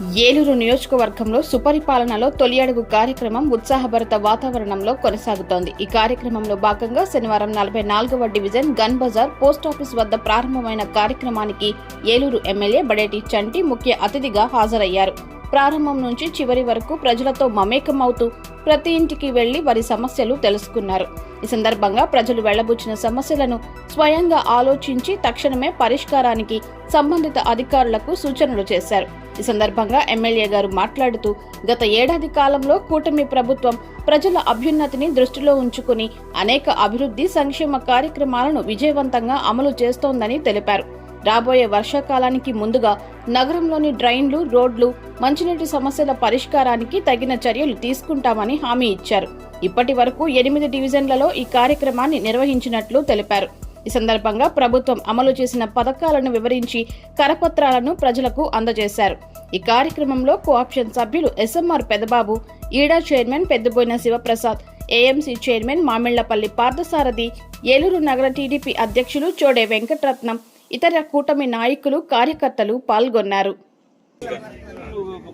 ఏలూరు నియోజకవర్గంలో సుపరిపాలనలో తొలి అడుగు కార్యక్రమం ఉత్సాహభరిత వాతావరణంలో కొనసాగుతోంది. ఈ కార్యక్రమంలో భాగంగా శనివారం నలభై నాలుగవ డివిజన్ గన్ బజార్ పోస్టాఫీస్ వద్ద ప్రారంభమైన కార్యక్రమానికి ఏలూరు ఎమ్మెల్యే బడేటి చంటి ముఖ్య అతిథిగా హాజరయ్యారు. ప్రారంభం నుంచి చివరి వరకు ప్రజలతో మమేకమవుతూ ప్రతి ఇంటికి వెళ్ళి వారి సమస్యలు తెలుసుకున్నారు. ఈ సందర్భంగా ప్రజలు వెళ్ళబుచ్చిన సమస్యలను స్వయంగా ఆలోచించి తక్షణమే పరిష్కారానికి సంబంధిత అధికారులకు సూచనలు చేశారు. ఈ సందర్భంగా ఎమ్మెల్యే గారు మాట్లాడుతూ గత ఏడాది కాలంలో కూటమి ప్రభుత్వం ప్రజల అభ్యున్నతిని దృష్టిలో ఉంచుకుని అనేక అభివృద్ధి సంక్షేమ కార్యక్రమాలను విజయవంతంగా అమలు చేస్తోందని తెలిపారు. రాబోయే వర్షాకాలానికి ముందుగా నగరంలోని డ్రైన్లు రోడ్లు మంచినీటి సమస్యల పరిష్కారానికి తగిన చర్యలు తీసుకుంటామని హామీ ఇచ్చారు. ఇప్పటి వరకు ఎనిమిది డివిజన్లలో ఈ కార్యక్రమాన్ని నిర్వహించినట్లు తెలిపారు. ఈ సందర్భంగా ప్రభుత్వం అమలు చేసిన పథకాలను వివరించి కరపత్రాలను ప్రజలకు అందజేశారు. ఈ కార్యక్రమంలో కోఆప్షన్ సభ్యులు SMR Pedababu EDA chairman Peddaboina Sivaprasad AMC chairman Mamillapalli Parthasarathi Eluru నగర టీడీపీ అధ్యక్షులు చోడే వెంకటరత్నం ఇతర కూటమి నాయకులు కార్యకర్తలు పాల్గొన్నారు.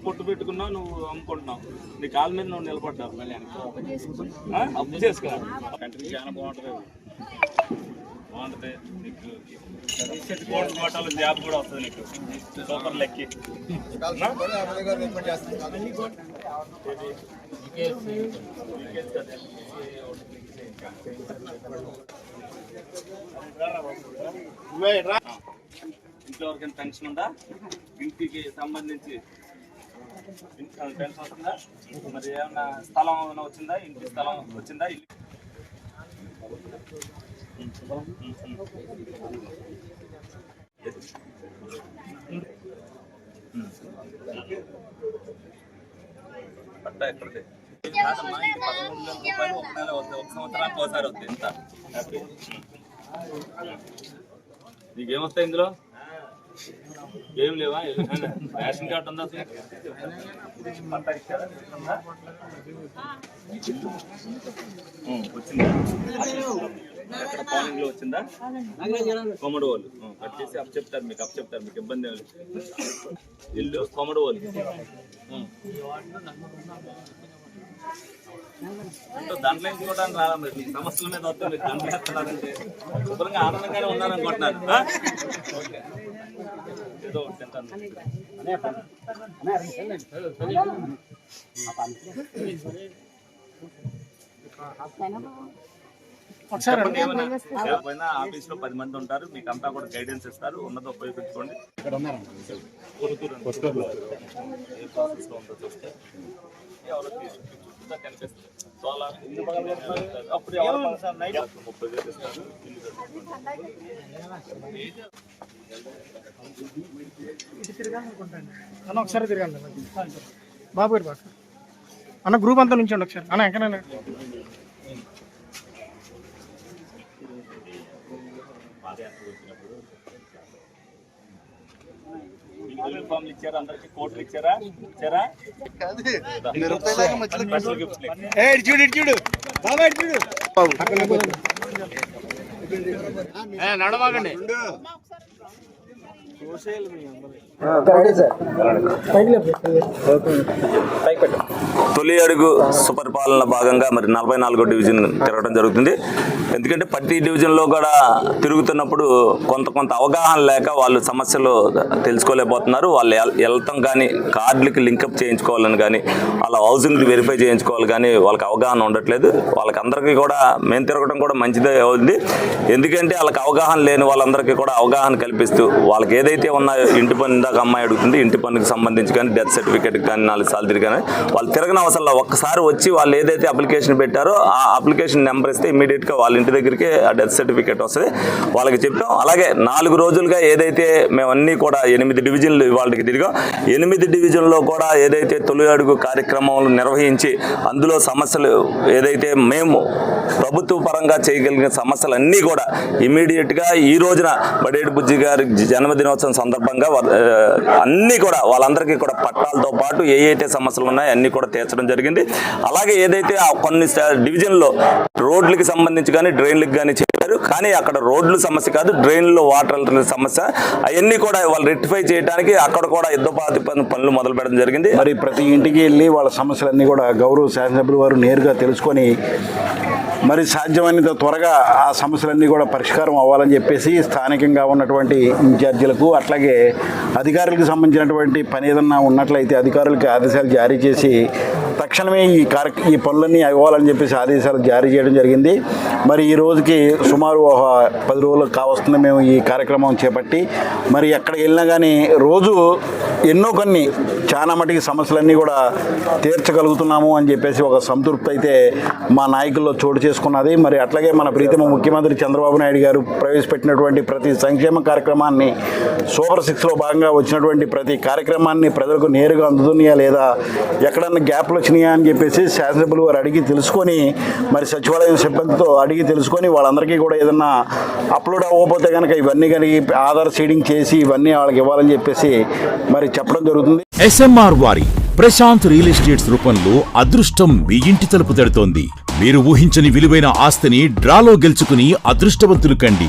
పొట్టు పెట్టుకున్నావు నువ్వు అమ్ముకుంటున్నావు. నీ కాళ్ళ మీద నువ్వు నిలబడ్డావు. ఆ? అప్పు చేసుకో. కంట్రీ చాలా బాగుంటుంది. బాగుంటుంది. నీకు కోటి కోటాలు జాబ్ కూడా వస్తుంది నీకు. సూపర్ లెక్కి. ఇంట్లో ఎవరికైనా పెన్షన్ ఉందా? ఇంటికి సంబంధించి పెన్షన్ వస్తుందా? మరి ఏమన్నా స్థలం ఏమైనా వచ్చిందా? ఇంటి స్థలం వచ్చిందా? పట్టా ఎక్కడిది రూపాయలు ఒక నెల ఒక సంవత్సరానికి ఒకసారి ఇంత హ్యాపీ నీకేమొస్తాయి ఇందులో? ఏం లేవా? రేషన్ కార్డు ఉందా వచ్చిందా? అక్కడ పాలింగ్లో వచ్చిందా కొమడు వాళ్ళు కట్ చేసి అప్ చెప్తారు మీకు అప్ చెప్తారు మీకు ఇబ్బంది ఇల్లు కొమడు వాళ్ళు దాంట్లో ఇంకోటానికి రాలా మరి సమస్యల మీద వస్తే మీరు దాంట్లో వేస్తున్నారంటే శుభ్రంగా ఆనందంగానే ఉన్నారనుకుంటున్నారు ఏదో ఒకటి తింటాను లేకపోయినా ఆఫీస్లో పది మంది ఉంటారు మీకు అంతా కూడా గైడెన్స్ ఇస్తారు ఉన్నది ఉపయోగించుకోండి అప్పుడు ముప్పై వేలు ఇస్తారు. అన్న ఒకసారి తిరగండి బాబు గారు అన్న గ్రూప్ అంతా నుంచి ఒకసారి. అన్న ఎక్కడైనా? మీకు యూనిఫామ్లు ఇచ్చారా? అందరికి కోట్లు ఇచ్చారా? ఇచ్చారా? స్పెషల్ గిఫ్ట్స్ ఏ ఇటు చూడు ఇటు చూడు. బాబా ఇటు చూడు. నడవాగండి తొలి అడుగు సుపరిపాలన భాగంగా మరి నలభై నాలుగో డివిజన్ తిరగడం జరుగుతుంది. ఎందుకంటే ప్రతి డివిజన్లో కూడా తిరుగుతున్నప్పుడు కొంత కొంత అవగాహన లేక వాళ్ళు సమస్యలు తెలుసుకోలేకపోతున్నారు. వాళ్ళు వెళ్తాం కానీ కార్డులకి లింకప్ చేయించుకోవాలని కానీ వాళ్ళ హౌసింగ్ వెరిఫై చేయించుకోవాలి కానీ వాళ్ళకి అవగాహన ఉండట్లేదు. వాళ్ళకి అందరికీ కూడా మేము తిరగడం కూడా మంచిదే అవుతుంది ఎందుకంటే వాళ్ళకి అవగాహన లేని వాళ్ళందరికీ కూడా అవగాహన కల్పిస్తూ వాళ్ళకి ఏదైతే ఉన్నాయో ఇంటి పన్ను ఇందాక అమ్మాయి అడుగుతుంది ఇంటి పన్నుకి సంబంధించి కానీ డెత్ సర్టిఫికేట్ కానీ నాలుగు సార్లు తిరిగానే వాళ్ళు తిరగని అవసరంలో ఒక్కసారి వచ్చి వాళ్ళు ఏదైతే అప్లికేషన్ పెట్టారో ఆ అప్లికేషన్ నెంబర్ ఇస్తే ఇమీడియట్గా వాళ్ళ ఇంటి దగ్గరికి ఆ డెత్ సర్టిఫికేట్ వస్తుంది. వాళ్ళకి చెప్పాం. అలాగే నాలుగు రోజులుగా ఏదైతే మేము అన్నీ కూడా ఎనిమిది డివిజన్లు వాళ్ళకి తిరిగాం. ఎనిమిది డివిజన్లో కూడా ఏదైతే తొలి అడుగు కార్యక్రమాలు నిర్వహించి అందులో సమస్యలు ఏదైతే మేము ప్రభుత్వ పరంగా చేయగలిగిన సమస్యలు అన్నీ కూడా ఇమీడియట్గా ఈ రోజున బడేడు బుజ్జి గారి జన్మదినోత్సవం దినోత్సవం సందర్భంగా అన్ని అన్నీ కూడా వాళ్ళందరికీ కూడా పట్టాలతో పాటు ఏ అయితే సమస్యలు ఉన్నాయో అన్నీ కూడా తీర్చడం జరిగింది. అలాగే ఏదైతే ఆ కొన్ని డివిజన్లో రోడ్లకి సంబంధించి కానీ డ్రైన్లకు కానీ చెప్పారు కానీ అక్కడ రోడ్లు సమస్య కాదు డ్రైన్లో వాటర్ సమస్య. అవన్నీ కూడా వాళ్ళు రెక్టిఫై చేయడానికి అక్కడ కూడా యుద్ధపాతి పనులు పనులు మొదలు పెట్టడం జరిగింది. మరి ప్రతి ఇంటికి వెళ్ళి వాళ్ళ సమస్యలన్నీ కూడా గౌరవ శాసనసభ్యులు వారు నేరుగా తెలుసుకొని మరి సాధ్యమైనంత త్వరగా ఆ సమస్యలన్నీ కూడా పరిష్కారం అవ్వాలని చెప్పేసి స్థానికంగా ఉన్నటువంటి ఇన్ఛార్జీలకు అట్లాగే అధికారులకు సంబంధించినటువంటి పని ఏదన్నా ఉన్నట్లయితే అధికారులకు ఆదేశాలు జారీ చేసి తక్షణమే ఈ కార్య ఈ పనులన్నీ అవ్వాలని చెప్పేసి ఆదేశాలు జారీ చేయడం జరిగింది. మరి ఈ రోజుకి సుమారు ఒక పది రోజులు కావస్తుంది మేము ఈ కార్యక్రమం చేపట్టి. మరి ఎక్కడికి వెళ్ళినా కానీ రోజు ఎన్నో కొన్ని చాలా మటుకి సమస్యలన్నీ కూడా తీర్చగలుగుతున్నాము అని చెప్పేసి ఒక సంతృప్తి అయితే మా నాయకుల్లో చోటు చేసుకున్నది. మరి అట్లాగే మన ప్రీతమ ముఖ్యమంత్రి చంద్రబాబు నాయుడు గారు ప్రవేశపెట్టినటువంటి ప్రతి సంక్షేమ కార్యక్రమాన్ని సూపర్ సిక్స్లో భాగంగా వచ్చినటువంటి ప్రతి కార్యక్రమాన్ని ప్రజలకు నేరుగా అందుతున్నాయా లేదా ఎక్కడన్నా గ్యాప్లు వచ్చినాయా అని చెప్పేసి శాసనసభ్యులు వారు అడిగి తెలుసుకొని మరి సచివాలయం సిబ్బందితో అడిగి తెలుసుకొని వాళ్ళందరికీ కూడా ఏదన్నా అప్లోడ్ అవ్వకపోతే కనుక ఇవన్నీ కనుక ఆధార్ సీడింగ్ చేసి ఇవన్నీ వాళ్ళకి ఇవ్వాలని చెప్పేసి మరి చెప్పడం జరుగుతుంది. ఎస్ఎంఆర్ వారి ప్రశాంత్ రియల్ ఎస్టేట్స్ రూపంలో అదృష్టం మీ ఇంటి తలుపు తడుతోంది. మీరు ఊహించని విలువైన ఆస్తిని డ్రాలో గెలుచుకుని అదృష్టవంతులు కండి.